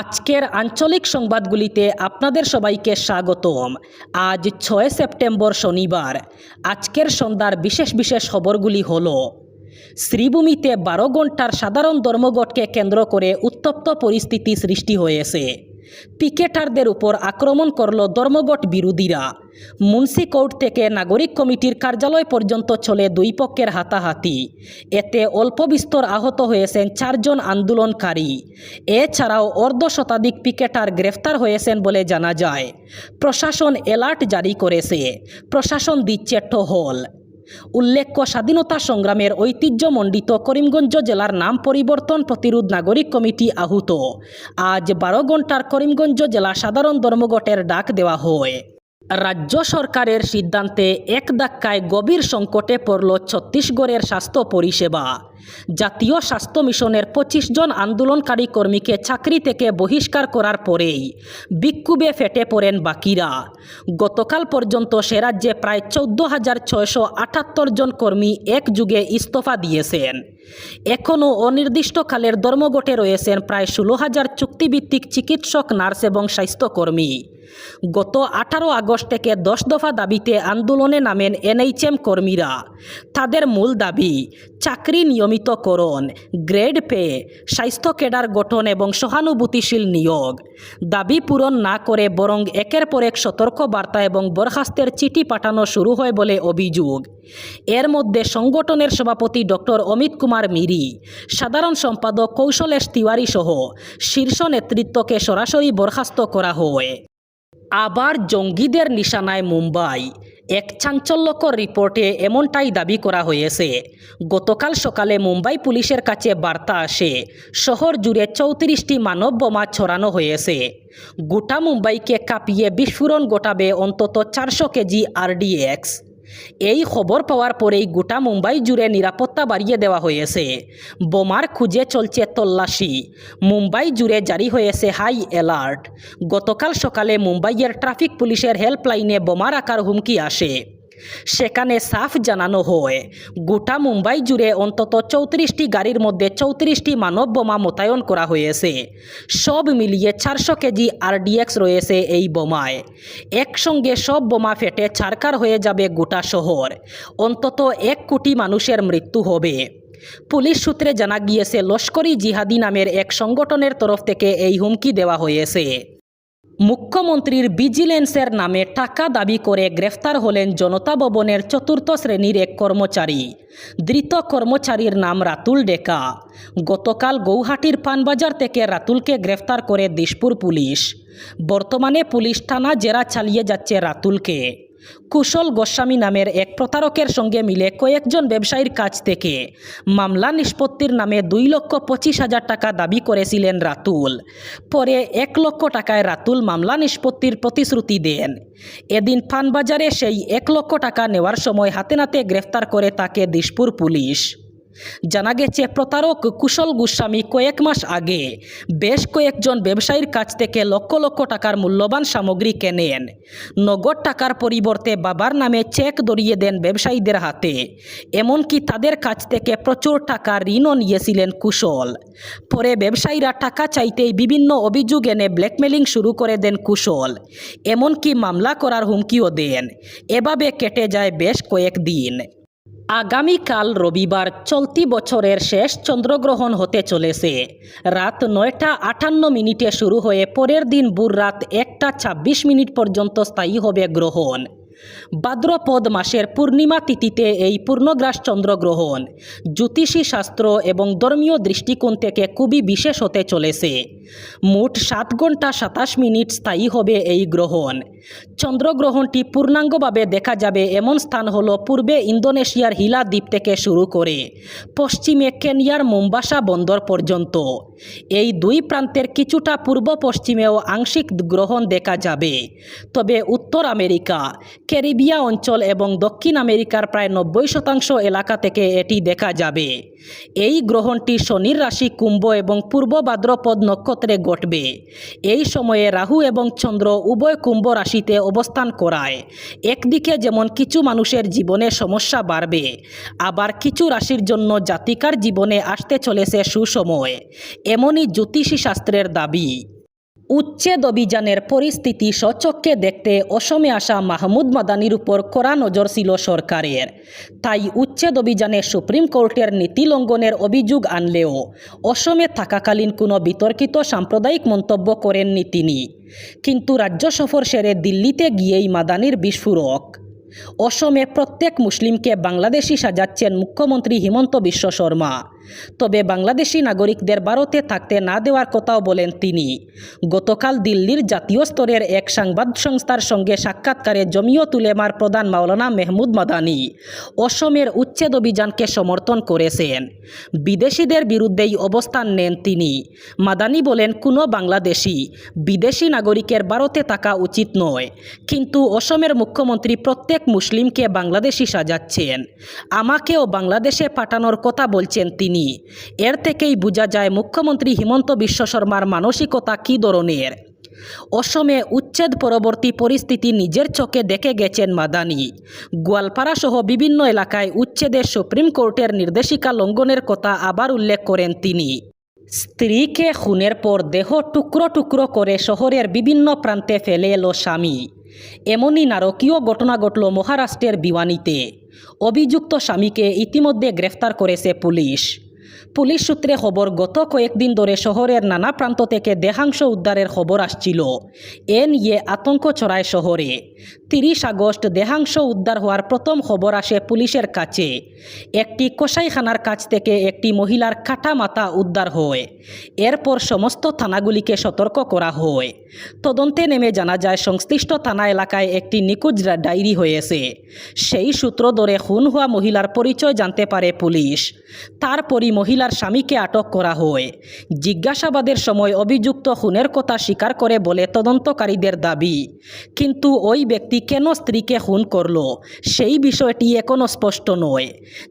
আজকের আঞ্চলিক সংবাদগুলিতে আপনাদের সবাইকে স্বাগতম। আজ ছয় সেপ্টেম্বর শনিবার। আজকের সন্ধ্যার বিশেষ বিশেষ খবরগুলি হল, শ্রীভূমিতে বারো ঘণ্টার সাধারণ ধর্মঘটকে কেন্দ্র করে উত্তপ্ত পরিস্থিতি সৃষ্টি হয়েছে। পিকেটারদের উপর আক্রমণ করল ধর্মঘট বিরোধীরা। মুন্সি কোর্ট থেকে নাগরিক কমিটির কার্যালয় পর্যন্ত চলে দুই পক্ষের হাতাহাতি। এতে অল্প বিস্তর আহত হয়েছেন চারজন আন্দোলনকারী। এছাড়াও অর্ধ শতাধিক পিকেটার গ্রেফতার হয়েছেন বলে জানা যায়। প্রশাসন অ্যালার্ট জারি করেছে। প্রশাসন দিচ্ছে টহল। উল্লেখ্য, স্বাধীনতা সংগ্রামের ঐতিহ্যমণ্ডিত করিমগঞ্জ জেলার নাম পরিবর্তন প্রতিরোধ নাগরিক কমিটি আহুত। আজ বারো ঘণ্টার করিমগঞ্জ জেলা সাধারণ ধর্মঘটের ডাক দেওয়া হয়। রাজ্য সরকারের সিদ্ধান্তে এক ধাক্কায় গভীর সংকটে পড়ল ছত্তিশগড়ের স্বাস্থ্য পরিষেবা। জাতীয় স্বাস্থ্য মিশনের পঁচিশ জন আন্দোলনকারী কর্মীকে চাকরি থেকে বহিষ্কার করার পরেই বিক্ষোভে ফেটে পড়েন বাকিরা। গতকাল পর্যন্ত সে রাজ্যে প্রায় চৌদ্দ হাজার ছয়শো আটাত্তর জন কর্মী একযুগে ইস্তফা দিয়েছেন। এখনও অনির্দিষ্টকালের ধর্মঘটে রয়েছেন প্রায় ষোলো হাজার চুক্তিভিত্তিক চিকিৎসক, নার্স এবং স্বাস্থ্যকর্মী। গত আঠারো আগস্ট থেকে দশ দফা দাবিতে আন্দোলনে নামেন এনএইচএম কর্মীরা। তাদের মূল দাবি, চাকরি নিয়মিতকরণ গ্রেড পে, স্বাস্থ্য ক্যাডার গঠন এবং সহানুভূতিশীল নিয়োগ। দাবি পূরণ না করে বরং একের পর এক সতর্ক বার্তা এবং বরখাস্তের চিঠি পাঠানো শুরু হয় বলে অভিযোগ। এর মধ্যে সংগঠনের সভাপতি ডক্টর অমিত কুমার মিরি, সাধারণ সম্পাদক কৌশলেশ তিওয়ারি সহ শীর্ষ নেতৃত্বকে সরাসরি বরখাস্ত করা হয়। আবার জঙ্গিদের নিশানায় মুম্বাই এক চাঞ্চল্যকর রিপোর্টে এমনটাই দাবি করা হয়েছে। গতকাল সকালে মুম্বাই পুলিশের কাছে বার্তা আসে, শহর জুড়ে চৌত্রিশটি মানব বোমা ছড়ানো হয়েছে। গোটা মুম্বাইকে কাঁপিয়ে বিস্ফোরণ গোটাবে অন্তত চারশো কেজি আরডিএক্স। এই খবর পাওয়ার পরেই গোটা মুম্বাই জুড়ে নিরাপত্তা বাড়িয়ে দেওয়া হয়েছে। বোমার খুঁজে চলছে তল্লাশি। মুম্বাই জুড়ে জারি হয়েছে হাই অ্যালার্ট। গতকাল সকালে মুম্বাইয়ের ট্রাফিক পুলিশের হেল্পলাইনে বোমার আকার হুমকি আসে। সেখানে সাফ জানানো হয়। গোটা মুম্বাই জুড়ে অন্তত চৌত্রিশটি গাড়ির মধ্যে চৌত্রিশটি মানব বোমা মোতায়েন করা হয়েছে। সব মিলিয়ে চারশো কেজি আরডিএক্স রয়েছে এই বোমায়। একসঙ্গে সব বোমা ফেটে ছারকার হয়ে যাবে গোটা শহর। অন্তত এক কোটি মানুষের মৃত্যু হবে। পুলিশ সূত্রে জানা গিয়েছে, লস্করি জিহাদি নামের এক সংগঠনের তরফ থেকে এই হুমকি দেওয়া হয়েছে। মুখ্যমন্ত্রীর ভিজিলেন্সের নামে টাকা দাবি করে গ্রেফতার হলেন জনতা ভবনের চতুর্থ শ্রেণির এক কর্মচারী। ধৃত কর্মচারীর নাম রাতুল ডেকা। গতকাল গৌহাটির পানবাজার থেকে রাতুলকে গ্রেফতার করে দিশপুর পুলিশ। বর্তমানে পুলিশ থানা জেরা চালিয়ে যাচ্ছে রাতুলকে। কুশল গোস্বামী নামের এক প্রতারকের সঙ্গে মিলে কয়েকজন ব্যবসায়ীর কাছ থেকে মামলা নিষ্পত্তির নামে দুই লক্ষ পঁচিশ হাজার টাকা দাবি করেছিলেন রাতুল। পরে এক লক্ষ টাকায় রাতুল মামলা নিষ্পত্তির প্রতিশ্রুতি দেন। এদিন পানবাজারে সেই এক লক্ষ টাকা নেওয়ার সময় হাতে নাতে গ্রেফতার করে তাকে দিশপুর পুলিশ। জানা গেছে প্রতারক কুশল গোস্বামী কয়েক মাস আগে বেশ কয়েকজন ব্যবসায়ীর কাছ থেকে লক্ষ লক্ষ টাকার মূল্যবান সামগ্রী কেনেন। নগদ টাকার পরিবর্তে বাবার নামে চেক ধরিয়ে দেন ব্যবসায়ীদের হাতে। এমনকি তাদের কাছ থেকে প্রচুর টাকা ঋণও নিয়েছিলেন কুশল। পরে ব্যবসায়ীরা টাকা চাইতেই বিভিন্ন অভিযোগ এনে ব্ল্যাকমেলিং শুরু করে দেন কুশল। এমনকি মামলা করার হুমকিও দেন। এভাবে কেটে যায় বেশ কয়েকদিন। আগামীকাল রবিবার চলতি বছরের শেষ চন্দ্রগ্রহণ হতে চলেছে। রাত নয়টা আটান্ন মিনিটে শুরু হয়ে পরের দিন বুর রাত একটা ছাব্বিশ মিনিট পর্যন্ত স্থায়ী হবে গ্রহণ। ভাদ্রপদ মাসের পূর্ণিমা তিথিতে এই পূর্ণগ্রাস চন্দ্রগ্রহণ জ্যোতিষী শাস্ত্র এবং ধর্মীয় দৃষ্টিকোণ থেকে খুবই বিশেষ হতে চলেছে। মোট সাত ঘণ্টা সাতাশ মিনিট স্থায়ী হবে এই গ্রহণ। চন্দ্রগ্রহণটি পূর্ণাঙ্গভাবে দেখা যাবে এমন স্থান হল পূর্বে ইন্দোনেশিয়ার হিলা দ্বীপ থেকে শুরু করে পশ্চিমে কেনিয়ার মোম্বাসা বন্দর পর্যন্ত। এই দুই প্রান্তের কিছুটা পূর্ব পশ্চিমেও আংশিক গ্রহণ দেখা যাবে। তবে উত্তর আমেরিকা, ক্যারিবিয়া অঞ্চল এবং দক্ষিণ আমেরিকার প্রায় নব্বই শতাংশ এলাকা থেকে এটি দেখা যাবে। এই গ্রহণটি শনির রাশি কুম্ভ এবং পূর্ব ভাদ্রপদ নক্ষত্রে ঘটবে। এই সময়ে রাহু এবং চন্দ্র উভয় কুম্ভ রাশিতে অবস্থান করায়। একদিকে যেমন কিছু মানুষের জীবনে সমস্যা বাড়বে, আবার কিছু রাশির জন্য জাতিকার জীবনে আসতে চলেছে সুসময়। এমনই জ্যোতিষী শাস্ত্রের দাবি। উচ্ছেদ অভিযানের পরিস্থিতি স্বচক্ষে দেখতে অসমে আসা মাহমুদ মাদানির উপর কড়া নজর ছিল সরকারের। তাই উচ্ছেদ অভিযানে সুপ্রিম কোর্টের নীতি লঙ্ঘনের অভিযোগ আনলেও অসমে থাকাকালীন কোনো বিতর্কিত সাম্প্রদায়িক মন্তব্য করেননি তিনি। কিন্তু রাজ্য সফর সেরে দিল্লিতে গিয়েই মাদানির বিস্ফোরক। অসমে প্রত্যেক মুসলিমকে বাংলাদেশি সাজাচ্ছেন মুখ্যমন্ত্রী হিমন্ত বিশ্ব শর্মা। তবে বাংলাদেশি নাগরিকদের ভারতে থাকতে না দেওয়ার কথাও বলেন তিনি। গতকাল দিল্লির জাতীয় স্তরের এক সংবাদ সংস্থার সঙ্গে সাক্ষাৎকারে জমিয়ত উলেমার প্রধান মাওলানা মেহমুদ মাদানি অসমের উচ্ছেদ অভিযানকে সমর্থন করেছেন। বিদেশিদের বিরুদ্ধেই অবস্থান নেন তিনি। মাদানি বলেন, কোনো বাংলাদেশি বিদেশি নাগরিকের ভারতে থাকা উচিত নয়, কিন্তু অসমের মুখ্যমন্ত্রী প্রত্যেক মুসলিমকে বাংলাদেশি সাজাচ্ছেন। আমাকেও বাংলাদেশে পাঠানোর কথা বলছেন তিনি। এর থেকেই বোঝা যায় মুখ্যমন্ত্রী হিমন্ত বিশ্ব শর্মার মানসিকতা কী ধরনের। অসমে উচ্ছেদ পরবর্তী পরিস্থিতি নিজের চোখে দেখে গেছেন মাদানি। গোয়ালপাড়া সহ বিভিন্ন এলাকায় উচ্ছেদের সুপ্রিম কোর্টের নির্দেশিকা লঙ্ঘনের কথা আবার উল্লেখ করেন তিনি। স্ত্রীকে খুনের পর দেহ টুকরো টুকরো করে শহরের বিভিন্ন প্রান্তে ফেলে এলো স্বামী। এমনই নারকীয় ঘটনা ঘটল মহারাষ্ট্রের বিওয়ানিতে। অভিযুক্ত স্বামীকে ইতিমধ্যে গ্রেফতার করেছে পুলিশ পুলিশ সূত্রে খবর গত কয়েকদিন ধরে শহরের নানা প্রান্ত থেকে দেহাংশ উদ্ধারের খবর আসছিল। এ নিয়ে আতঙ্ক ছড়ায় শহরে তিরিশ আগস্ট দেহাংশ উদ্ধার হওয়ার প্রথম খবর আসে পুলিশের কাছে। একটি কসাইখানার কাছ থেকে একটি মহিলার কাটা মাথা উদ্ধার হয়। এরপর সমস্ত থানাগুলিকে সতর্ক করা হয়। তদন্তে নেমে জানা যায়, সংশ্লিষ্ট থানা এলাকায় একটি নিখোঁজ ডায়েরি হয়েছে। সেই সূত্র ধরে খুন হওয়া মহিলার পরিচয় জানতে পারে পুলিশ। তারপরই মহিলার স্বামীকে আটক করা হয়। জিজ্ঞাসাবাদের সময় অভিযুক্ত খুনের কথা স্বীকার করে বলে তদন্তকারীদের দাবি। কিন্তু ওই ব্যক্তি কেন স্ত্রীকে খুন করল? সেই বিষয়টি এখনও স্পষ্ট নয়।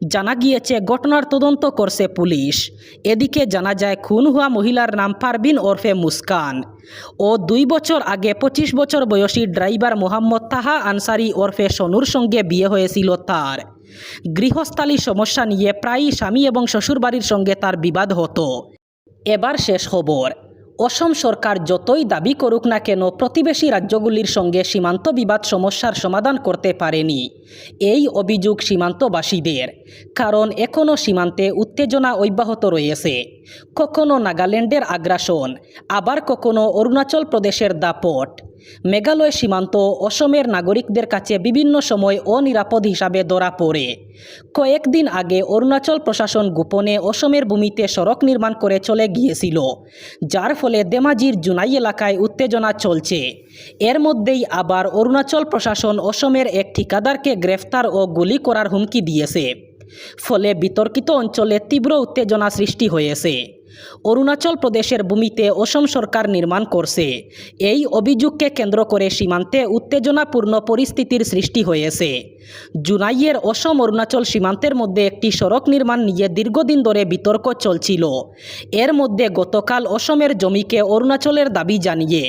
জানা গিয়েছে, ঘটনার তদন্ত করছে পুলিশ। এদিকে জানা যায়, খুন হওয়া মহিলার নাম পারবিন ওরফে মুস্কান। ও দুই বছর আগে পঁচিশ বছর বয়সী ড্রাইভার মোহাম্মদ তাহা আনসারি ওরফে সনুর সঙ্গে বিয়ে হয়েছিল তার। গৃহস্থালী সমস্যা নিয়ে প্রায়ই স্বামী এবং শ্বশুরবাড়ির সঙ্গে তার বিবাদ হতো। এবার শেষ খবর। অসম সরকার যতই দাবি করুক না কেন, প্রতিবেশী রাজ্যগুলির সঙ্গে সীমান্ত বিবাদ সমস্যার সমাধান করতে পারেনি। এই অভিযোগ সীমান্তবাসীদের। কারণ এখনও সীমান্তে উত্তেজনা অব্যাহত রয়েছে। কখনো নাগাল্যান্ডের আগ্রাসন, আবার কখনো অরুণাচল প্রদেশের দাপট। মেঘালয় সীমান্ত অসমের নাগরিকদের কাছে বিভিন্ন সময় অনিরাপদ হিসাবে ধরা পড়ে। কয়েকদিন আগে অরুণাচল প্রশাসন গোপনে অসমের ভূমিতে সড়ক নির্মাণ করে চলে গিয়েছিল, যার ফলে দেমাজির জুনাই এলাকায় উত্তেজনা চলছে। এর মধ্যেই আবার অরুণাচল প্রশাসন অসমের এক ঠিকাদারকে গ্রেফতার ও গুলি করার হুমকি দিয়েছে। ফলে বিতর্কিত অঞ্চলে তীব্র উত্তেজনা সৃষ্টি হয়েছে। অরুণাচল প্রদেশের ভূমিতে অসম সরকার নির্মাণ করছে। এই অভিযোগকে কেন্দ্র করে সীমান্তে উত্তেজনাপূর্ণ পরিস্থিতির সৃষ্টি হয়েছে। জুনাইয়ের অসম অরুণাচল সীমান্তের মধ্যে একটি সড়ক নির্মাণ নিয়ে দীর্ঘদিন ধরে বিতর্ক চলছিল। এর মধ্যে গতকাল অসমের জমিকে অরুণাচলের দাবি জানিয়ে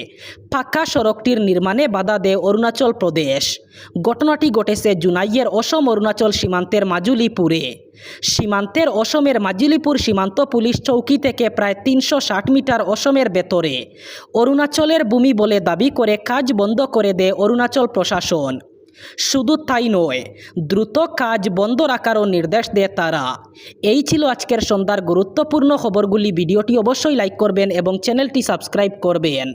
পাকা সড়কটির নির্মাণে বাধা দেয় অরুণাচল প্রদেশ। ঘটনাটি ঘটেছে জুনাইয়ের অসম অরুণাচল সীমান্তের মাজুলিপুরে। সীমান্তের অসমের মাজুলিপুর সীমান্ত পুলিশ চৌকি থেকে প্রায় তিনশো ষাট মিটার অসমের ভেতরে। অরুণাচলের ভূমি বলে দাবি করে কাজ বন্ধ করে দেয় অরুণাচল প্রশাসন। শুধু তাই নয়, দ্রুত কাজ বন্ধ রাখারও নির্দেশ দেয় তারা। এই ছিল আজকের সন্ধ্যার গুরুত্বপূর্ণ খবরগুলি। ভিডিওটি অবশ্যই লাইক করবেন এবং চ্যানেলটি সাবস্ক্রাইব করবেন।